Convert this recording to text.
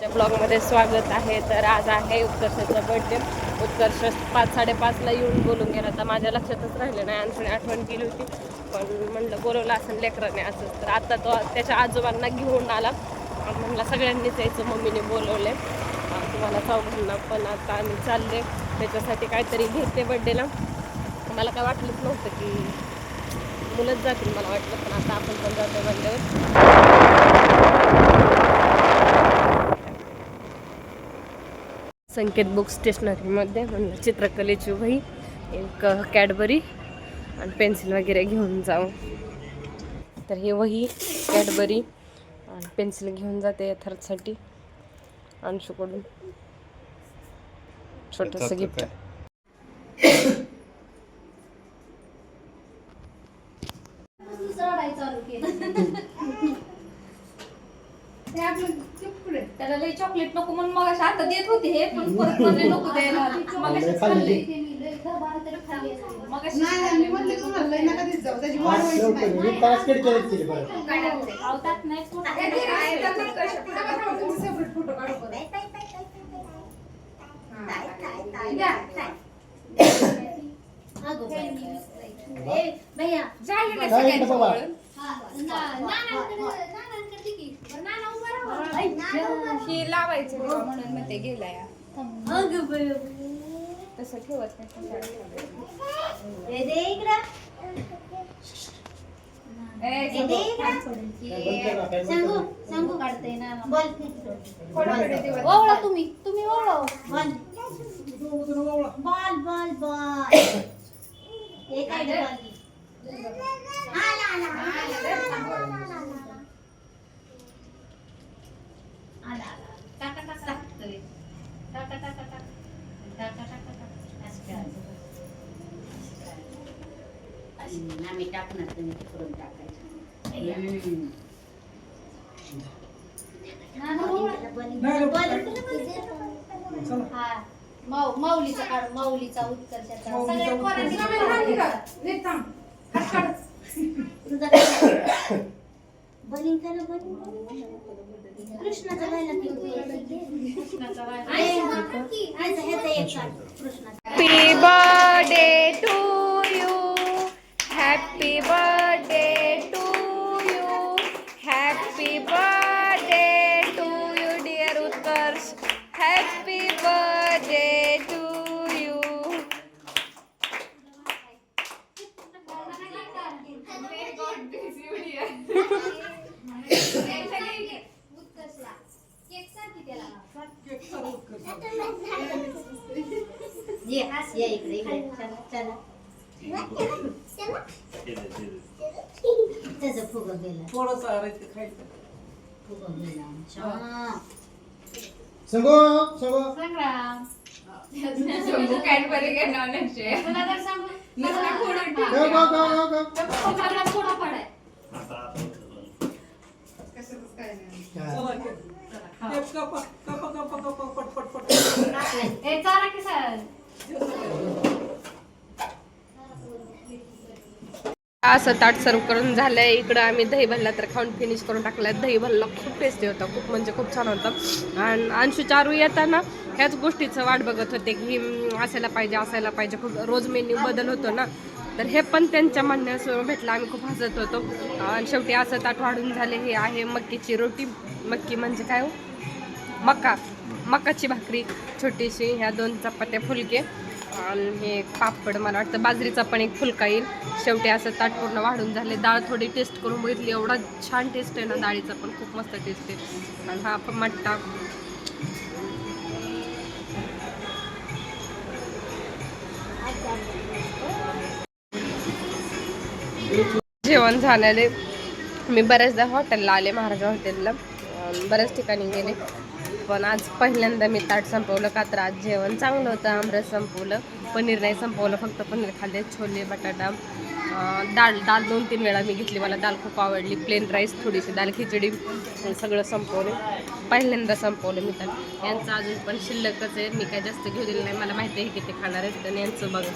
त्या ब्लॉगमध्ये स्वागत आहे. तर आज आहे उत्कर्षाचा बर्थडे उत्कर्ष पाच साडेपाचला येऊन बोलून गेला. तर माझ्या लक्षातच राहिलं नाही. आणखी आठवण केली होती. पण म्हणलं बोलवलं असं लेकराने असं. तर आता तो त्याच्या आजोबांना घेऊन आला. म्हणला सगळ्यांनीच यायचं. मम्मीने बोलवले तुम्हाला चौघांना पण आता आम्ही चालले त्याच्यासाठी काहीतरी घेते बर्थडेला मला काय वाटलंच नव्हतं की मुलंच जातील मला वाटलं. पण आता आपण पण जातो म्हणल्यावर. संकेत बुक स्टेशनरीमध्ये म्हणलं चित्रकलेची वही एक कॅडबरी आणि पेन्सिल वगैरे घेऊन जाऊ. तर ही वही कॅडबरी आणि पेन्सिल घेऊन जाते यथार्थसाठी अंशूकडून. छोटंसं गिफ्ट. त्याला लई चॉकलेट नको म्हणून मग आता देत होते हे पण परत म्हणले नको द्यायला. नाही भैया जाय ना ही लावायचं तेव्हा म्हणून मग ते गेलाय. तसं ठेवत नाही? ओवळा तुम्ही. तुम्ही ओवळा बॉल. Ball ball ball. एक आहे आम्ही टाकणार तुम्ही तिकडून टाकायचं हा माऊ माऊलीचा काढ माऊलीचा उत्कर्षाचा सगळ्या पोरांनी तुझा काय? बलिंग करा बलिंग कृष्णाचा राहिला की कृष्णाचा ह्याचा एक काढ त्याचा फुग गेला थोडस आरायचं खायचं फुग गेला हा. संगो संगो संग्राम शंभू कॅडबरी घेणार नक्षे तुला तर सांगू मला ना फोडून ठेव. गो गो गो गो गो तर पप्पाला फोडा पाडाय. कसं काय नाही हा. ए चारा की सर असं ताट सर्व करून झालंय. इकडं आम्ही दही भल्ला तर खाऊन फिनिश करून टाकलाय. दही भल्ला खूप टेस्टी होता. खूप म्हणजे खूप छान होता. आणि अंशू चारू येताना ह्याच गोष्टीचं वाट बघत होते की असायला पाहिजे असायला पाहिजे. खूप रोज मेन्यू बदल होतो ना. तर हे पण त्यांच्या म्हणण्यास भेटलं. आम्ही खूप हसत होतो. आणि शेवटी असं ताट वाढून झाले. हे आहे मक्कीची रोटी. मक्की म्हणजे काय हो? मका. मकाची भाकरी छोटीशी. ह्या दोन चपात्या फुलके. आणि हे पापड मला वाटतं बाजरीचा पण एक फुलका येईल. शेवटी असं ताट पूर्ण वाढून झाले. डाळ थोडी टेस्ट करून बघितली. एवढा छान टेस्ट आहे ना डाळीचा पण. खूप मस्त टेस्ट आहे. आणि हा पण मट्टा. जेवण झालेले. मी बऱ्याचदा हॉटेलला आले महाराजा हॉटेलला बऱ्याच ठिकाणी गेले. पण आज पहिल्यांदा मी ताट संपवलं का तर आज जेवण चांगलं होतं आमरस संपवलं पनीर नाही संपवलं फक्त पनीर खाल्ले छोले बटाटा डाळ डाळ दोन तीन वेळा मी घेतली मला डाळ खूप आवडली प्लेन राईस थोडीशी दाल खिचडी सगळं संपवलं पहिल्यांदा संपवलं मी तर यांचं अजून पण शिल्लकच आहे मी काय जास्त घेऊ दिलं नाही मला माहिती आहे किती खाणार आहेत तर यांचं बघा.